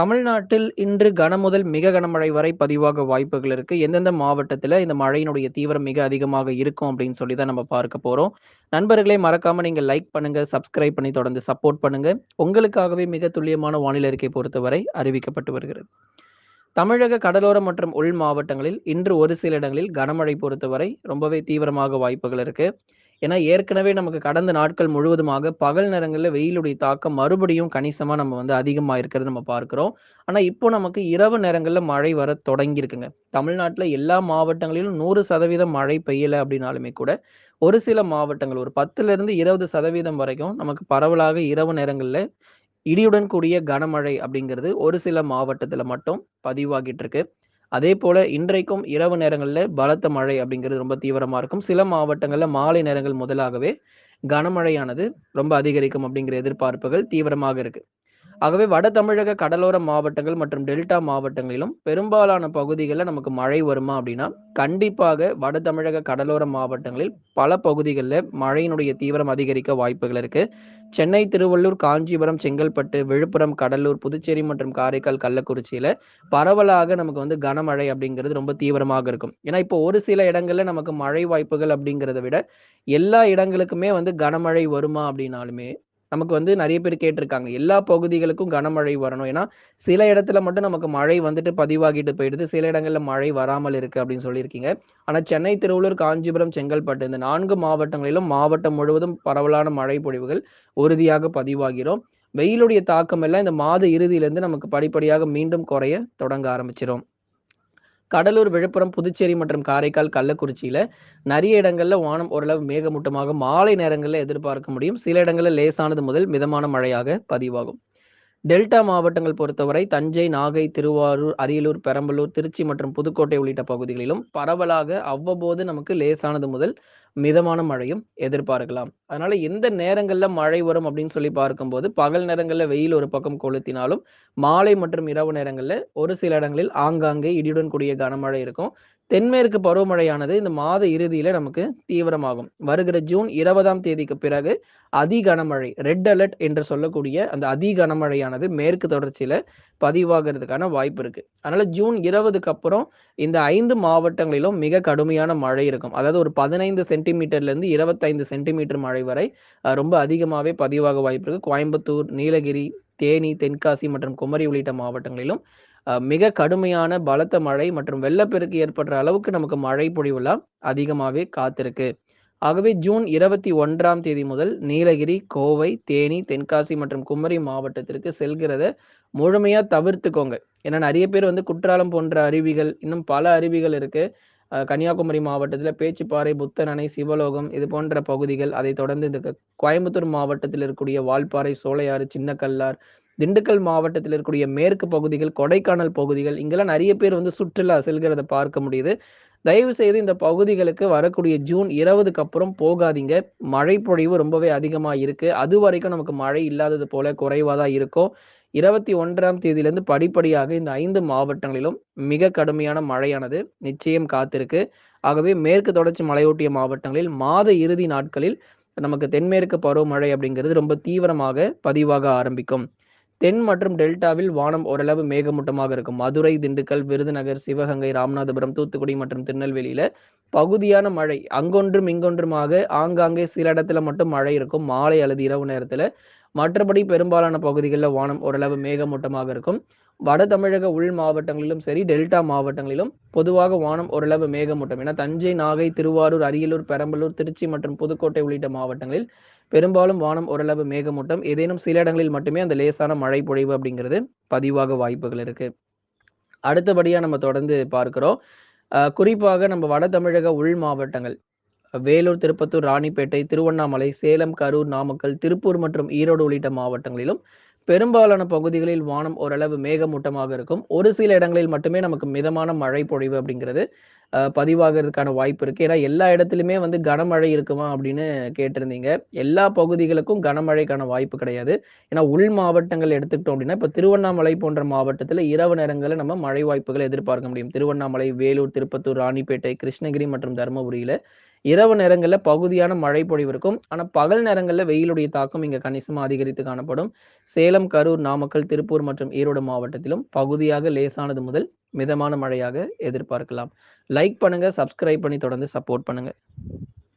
தமிழ்நாட்டில் இன்று கனமுதல் மிக கனமழை வரை பதிவாக வாய்ப்புகள் இருக்கு. எந்தெந்த மாவட்டத்துல இந்த மழையினுடைய தீவிரம் மிக அதிகமாக இருக்கும் அப்படின்னு சொல்லி தான் நம்ம பார்க்க போறோம். நண்பர்களே மறக்காம நீங்க லைக் பண்ணுங்க, சப்ஸ்கிரைப் பண்ணி தொடர்ந்து சப்போர்ட் பண்ணுங்க. உங்களுக்காகவே மிக துல்லியமான வானிலை அறிக்கை பொறுத்தவரை அறிவிக்கப்பட்டு வருகிறது. தமிழக கடலோரம் மற்றும் உள் மாவட்டங்களில் இன்று ஒரு சில இடங்களில் கனமழை பொறுத்தவரை ரொம்பவே தீவிரமாக வாய்ப்புகள் இருக்கு. ஏன்னா ஏற்கனவே நமக்கு கடந்த நாட்கள் முழுவதுமாக பகல் நேரங்களில் வெயிலுடைய தாக்கம் மறுபடியும் கணிசமா நம்ம வந்து அதிகமா இருக்கிறத நம்ம பார்க்கிறோம். ஆனா இப்போ நமக்கு இரவு நேரங்களில் மழை வர தொடங்கியிருக்குங்க. தமிழ்நாட்டில் எல்லா மாவட்டங்களிலும் 100% மழை பெய்யலை அப்படின்னாலுமே கூட, ஒரு சில மாவட்டங்கள் ஒரு 10லிருந்து 20% வரைக்கும் நமக்கு பரவலாக இரவு நேரங்களில் இடியுடன் கூடிய கனமழை அப்படிங்கிறது ஒரு சில மாவட்டத்தில் மட்டும் பதிவாகிட்டு இருக்கு. அதே போல இன்றைக்கும் இரவு நேரங்களில் பலத்த மழை அப்படிங்கிறது ரொம்ப தீவிரமா இருக்கும். சில மாவட்டங்களில் மாலை நேரங்கள் முதலாகவே கனமழையானது ரொம்ப அதிகரிக்கும் அப்படிங்கிற எதிர்பார்ப்புகள் தீவிரமாக இருக்கு. ஆகவே வட தமிழக கடலோர மாவட்டங்கள் மற்றும் டெல்டா மாவட்டங்களிலும் பெரும்பாலான பகுதிகளில் நமக்கு மழை வருமா அப்படின்னா, கண்டிப்பாக வட தமிழக கடலோர மாவட்டங்களில் பல பகுதிகளில் மழையினுடைய தீவிரம் அதிகரிக்க வாய்ப்புகள் இருக்கு. சென்னை, திருவள்ளூர், காஞ்சிபுரம், செங்கல்பட்டு, விழுப்புரம், கடலூர், புதுச்சேரி மற்றும் காரைக்கால், கள்ளக்குறிச்சியில பரவலாக நமக்கு வந்து கனமழை அப்படிங்கிறது ரொம்ப தீவிரமாக இருக்கும். ஏன்னா இப்போ ஒரு சில இடங்கள்ல நமக்கு மழை வாய்ப்புகள் அப்படிங்கிறத விட, எல்லா இடங்களுக்குமே வந்து கனமழை வருமா அப்படின்னாலுமே, நமக்கு வந்து நிறைய பேர் கேட்டிருக்காங்க. எல்லா பகுதிகளுக்கும் கனமழை வரணும். ஏன்னா சில இடத்துல மட்டும் நமக்கு மழை வந்துட்டு பதிவாகிட்டு போயிடுது. சில இடங்கள்ல மழை வராமல் இருக்கு அப்படின்னு சொல்லியிருக்கீங்க. ஆனா சென்னை, திருவள்ளூர், காஞ்சிபுரம், செங்கல்பட்டு இந்த நான்கு மாவட்டங்களிலும் மாவட்டம் முழுவதும் பரவலான மழை பொழிவுகள் உறுதியாக பதிவாகிறோம் வெயிலுடைய தாக்கம் எல்லாம் இந்த மாத இறுதியிலிருந்து நமக்கு படிப்படியாக மீண்டும் குறைய தொடங்க ஆரம்பிச்சிடும் கடலூர், விழுப்புரம், புதுச்சேரி மற்றும் காரைக்கால், கள்ளக்குறிச்சியில நிறைய இடங்கள்ல வானம் ஓரளவு மேகமூட்டமாக மாலை நேரங்களில் எதிர்பார்க்க முடியும். சில இடங்களில் லேசானது முதல் மிதமான மழையாக பதிவாகும். டெல்டா மாவட்டங்கள் பொறுத்தவரை தஞ்சை, நாகை, திருவாரூர், அரியலூர், பெரம்பலூர், திருச்சி மற்றும் புதுக்கோட்டை உள்ளிட்ட பகுதிகளிலும் பரவலாக அவ்வப்போது நமக்கு லேசானது முதல் மிதமான மழையும் எதிர்பார்க்கலாம். அதனால எந்த நேரங்கள்ல மழை வரும் அப்படின்னு சொல்லி பார்க்கும்போது, பகல் நேரங்கள்ல வெயில் ஒரு பக்கம் கொளுத்தினாலும், மாலை மற்றும் இரவு நேரங்கள்ல ஒரு சில இடங்களில் ஆங்காங்கே இடியுடன் கூடிய கனமழை இருக்கும். தென்மேற்கு பருவமழையானது இந்த மாத இறுதியில நமக்கு தீவிரமாகும். வருகிற ஜூன் 20ஆம் தேதிக்கு பிறகு அதி கனமழை ரெட் அலர்ட் என்று சொல்லக்கூடிய அந்த அதி கனமழையானது மேற்கு தொடர்ச்சியில பதிவாகிறதுக்கான வாய்ப்பு இருக்கு. அதனால ஜூன் 20க்கு அப்புறம் இந்த ஐந்து மாவட்டங்களிலும் மிக கடுமையான மழை இருக்கும். அதாவது ஒரு 15 சென்டிமீட்டர்லேருந்து 25 சென்டிமீட்டர் மழை வரை ரொம்ப அதிகமாகவே பதிவாக வாய்ப்பு இருக்கு. கோயம்புத்தூர், நீலகிரி, தேனி, தென்காசி மற்றும் குமரி உள்ளிட்ட மாவட்டங்களிலும் மிக கடுமையான பலத்த மழை மற்றும் வெள்ளப்பெருக்கு ஏற்படுற அளவுக்கு நமக்கு மழை பொழிவுலாம் அதிகமாகவே காத்திருக்கு. ஆகவே ஜூன் 21ஆம் தேதி முதல் நீலகிரி, கோவை, தேனி, தென்காசி மற்றும் குமரி மாவட்டத்திற்கு செல்கிறத முழுமையாக தவிர்த்துக்கோங்க. ஏன்னா நிறைய பேர் வந்து குற்றாலம் போன்ற அருவிகள், இன்னும் பல அருவிகள் இருக்கு. கன்னியாகுமரி மாவட்டத்தில் பேச்சுப்பாறை புத்தனணை அணை, சிவலோகம் இது போன்ற பகுதிகள். அதைத் தொடர்ந்து இந்த க கோயம்புத்தூர் மாவட்டத்தில் இருக்கக்கூடிய வால்பாறை, சோலையாறு, சின்ன கல்லார், திண்டுக்கல் மாவட்டத்தில் இருக்கக்கூடிய மேற்கு பகுதிகள், கொடைக்கானல் பகுதிகள் இங்கெல்லாம் நிறைய பேர் வந்து சுற்றுலா செல்கிறத பார்க்க முடியுது. தயவு செய்து இந்த பகுதிகளுக்கு வரக்கூடிய ஜூன் 20க்கு அப்புறம் போகாதீங்க. மழை பொழிவு ரொம்பவே அதிகமாக இருக்கு. அதுவரைக்கும் நமக்கு மழை இல்லாதது போல குறைவாக தான் இருக்கும். 21ஆம் தேதியிலிருந்து படிப்படியாக இந்த ஐந்து மாவட்டங்களிலும் மிக கடுமையான மழையானது நிச்சயம் காத்திருக்கு. ஆகவே மேற்கு தொடர்ச்சி மலையொட்டிய மாவட்டங்களில் மாத இறுதி நாட்களில் நமக்கு தென்மேற்கு பருவமழை அப்படிங்கிறது ரொம்ப தீவிரமாக பதிவாக ஆரம்பிக்கும். தென் மற்றும் டெல்டாவில் வானம் ஓரளவு மேகமூட்டமாக இருக்கும். மதுரை, திண்டுக்கல், விருதுநகர், சிவகங்கை, ராமநாதபுரம், தூத்துக்குடி மற்றும் திருநெல்வேலியில பகுதியான மழை அங்கொன்றும், இங்கொன்றுமாக ஆங்காங்கே சில இடத்துல மட்டும் மழை இருக்கும். மாலை அல்லது இரவு நேரத்துல மற்றபடி பெரும்பாலான பகுதிகளில் வானம் ஓரளவு மேகமூட்டமாக இருக்கும். வட தமிழக உள் மாவட்டங்களிலும் சரி, டெல்டா மாவட்டங்களிலும் பொதுவாக வானம் ஓரளவு மேகமூட்டம். என தஞ்சை, நாகை, திருவாரூர், அரியலூர், பெரம்பலூர், திருச்சி மற்றும் புதுக்கோட்டை உள்ளிட்ட மாவட்டங்களில் பெரும்பாலும் வானம் ஓரளவு மேகமூட்டம். ஏதேனும் சில இடங்களில் மட்டுமே அந்த லேசான மழை பொழிவு அப்படிங்கிறது பதிவாக வாய்ப்புகள் இருக்கு. அடுத்தபடியாக நம்ம தொடர்ந்து பார்க்கிறோம். குறிப்பாக நம்ம வட தமிழக உள் மாவட்டங்கள் வேலூர், திருப்பத்தூர், ராணிப்பேட்டை, திருவண்ணாமலை, சேலம், கரூர், நாமக்கல், திருப்பூர் மற்றும் ஈரோடு உள்ளிட்ட மாவட்டங்களிலும் பெரும்பாலான பகுதிகளில் வானம் ஓரளவு மேகமூட்டமாக இருக்கும். ஒரு சில இடங்களில் மட்டுமே நமக்கு மிதமான மழை பொழிவு அப்படிங்கிறது பதிவாகிறதுக்கான வாய்ப்பு இருக்கு. ஏன்னா எல்லா இடத்துலையுமே வந்து கனமழை இருக்குமா அப்படின்னு கேட்டிருந்தீங்க. எல்லா பகுதிகளுக்கும் கனமழைக்கான வாய்ப்பு கிடையாது. ஏன்னா உள் மாவட்டங்கள் எடுத்துக்கிட்டோம் அப்படின்னா, இப்ப திருவண்ணாமலை போன்ற மாவட்டத்தில் இரவு நேரங்களில் நம்ம மழை வாய்ப்புகளை எதிர்பார்க்க முடியும். திருவண்ணாமலை, வேலூர், திருப்பத்தூர், ராணிப்பேட்டை, கிருஷ்ணகிரி மற்றும் தருமபுரியில இரவு நேரங்களில் பகுதியான மழை பொழிவு இருக்கும். ஆனால் பகல் நேரங்களில் வெயிலுடைய தாக்கம் இங்கே கணிசமாக அதிகரித்து காணப்படும். சேலம், கரூர், நாமக்கல், திருப்பூர் மற்றும் ஈரோடு மாவட்டத்திலும் பகுதியாக லேசானது முதல் மிதமான மழையாக எதிர்பார்க்கலாம். லைக் பண்ணுங்க, சப்ஸ்கிரைப் பண்ணி தொடர்ந்து சப்போர்ட் பண்ணுங்க.